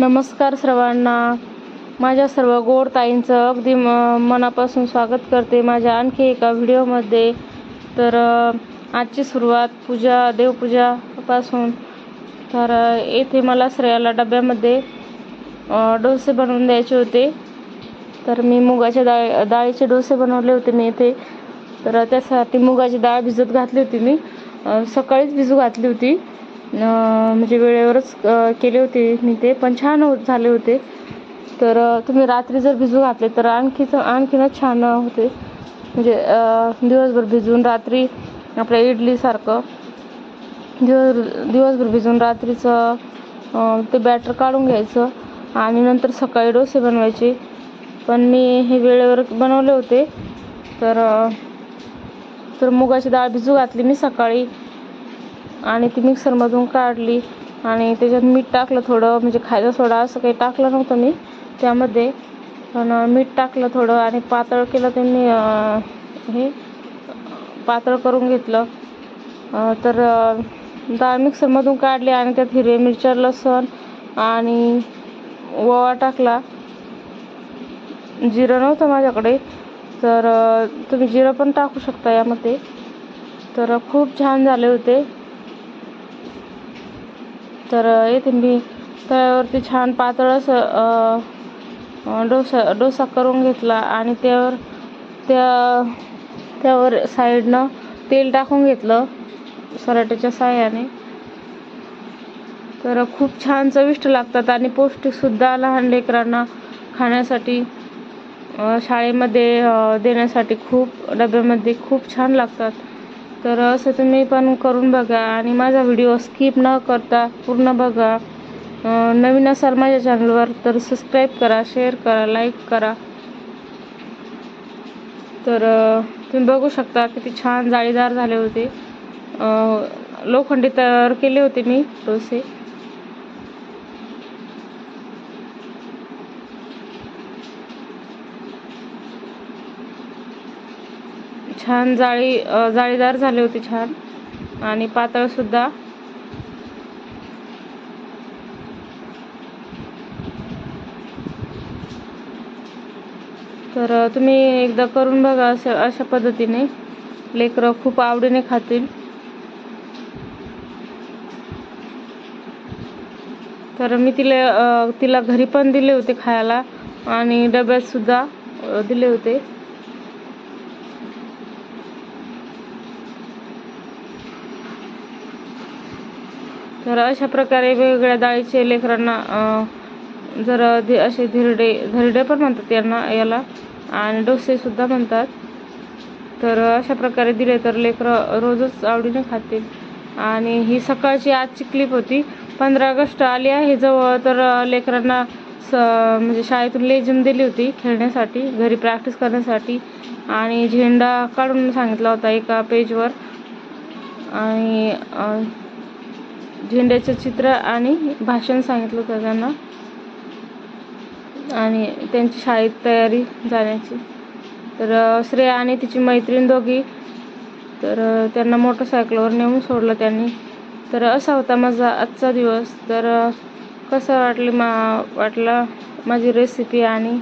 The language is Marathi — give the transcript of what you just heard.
नमस्कार सर्वांना. माझ्या सर्व गोड ताईंचं अगदी म मनापासून स्वागत करते माझ्या आणखी एका व्हिडिओमध्ये. तर आजची सुरुवात पूजा देवपूजापासून. तर येथे मला श्रेयाला डब्यामध्ये डोसे बनवून द्यायचे होते. तर मी मुगाच्या डाळ डाळीचे डोसे बनवले होते मी येथे. तर त्यासाठी मुगाची डाळ भिजत घातली होती मी. सकाळीच भिजू घातली होती. म्हणजे वेळेवरच केले होते मी ते पण छान होत झाले होते. तर तुम्ही रात्री जर भिजू घातले तर आणखीच आणखीनच छान होते. म्हणजे दिवसभर भिजून रात्री आपल्या इडलीसारखं दिवस दिवसभर भिजून रात्रीचं ते बॅटर काढून घ्यायचं आणि नंतर सकाळी डोसे बनवायचे. पण मी हे वेळेवर बनवले होते. तर तर मुगाची डाळ भिजू घातली मी सकाळी. आणि ती मिक्सरमधून काढली आणि त्याच्यात मीठ टाकलं थोडं म्हणजे खायचा सोडा असं काही टाकलं नव्हतं मी. त्यामध्ये पण मीठ टाकलं थोडं आणि पातळ केलं त्यांनी हे पातळ करून घेतलं. तर दाळ डाळ मिक्सरमधून काढली आणि त्यात हिरवे मिरच्या लसूण आणि ओवा टाकला. जिरं नव्हतं माझ्याकडे तर तुम्ही जिरं पण टाकू शकता यामध्ये. तर खूप छान झाले होते. तर येथे मी. तव्यावरती छान पातळ असं डोसा डोसा करून घेतला आणि त्यावर त्या त्यावर साईडनं तेल टाकून घेतलं सराट्याच्या साह्याने. तर खूप छान चविष्ट लागतात आणि पौष्टिकसुद्धा लहान लेकरांना खाण्यासाठी शाळेमध्ये देण्यासाठी खूप डब्यामध्ये खूप छान लागतात. तर असं तुम्ही पण करून बघा आणि माझा व्हिडिओ स्किप न करता पूर्ण बघा. नवीन असाल माझ्या चॅनलवर तर सबस्क्राईब करा शेअर करा लाईक करा. तर तुम्ही बघू शकता किती छान जाळीदार झाले होते. लोखंडी तयार केले होते मी डोसे. छान जाळी जाळीदार झाले होते छान. आणि पातळ सुद्धा. तर तुम्ही एकदा करून बघा असं अशा पद्धतीने. लेकरं खूप आवडीने खातील. तर मी तिला तिला घरी पण दिले होते खायला. आणि डब्यात सुद्धा दिले होते. तर अशा प्रकारे वेगवेगळ्या डाळीचे लेकरांना जर धि असे धिरडे धिरडे पण म्हणतात यांना याला. आणि डोसेसुद्धा म्हणतात. तर अशा प्रकारे दिले तर लेकरं रोजच आवडीने खातील. आणि ही सकाळची आजची क्लिप होती. पंधरा ऑगस्ट आली आहे. जवळ तर लेकरांना स म्हणजे शाळेतून लेझिम दिली होती खेळण्यासाठी घरी प्रॅक्टिस करण्यासाठी. आणि झेंडा काढून सांगितला होता एका पेजवर आणि झेंड्याचं चित्र आणि भाषण सांगितलं होतं त्यांना. आणि त्यांची शाळेत तयारी जाण्याची. तर श्रेया आणि तिची मैत्रीण दोघी तर त्यांना मोटरसायकलवर नेऊन सोडलं त्यांनी. तर असा होता माझा आजचा दिवस. तर कसं वाटलं मा वाटला माझी रेसिपी आणि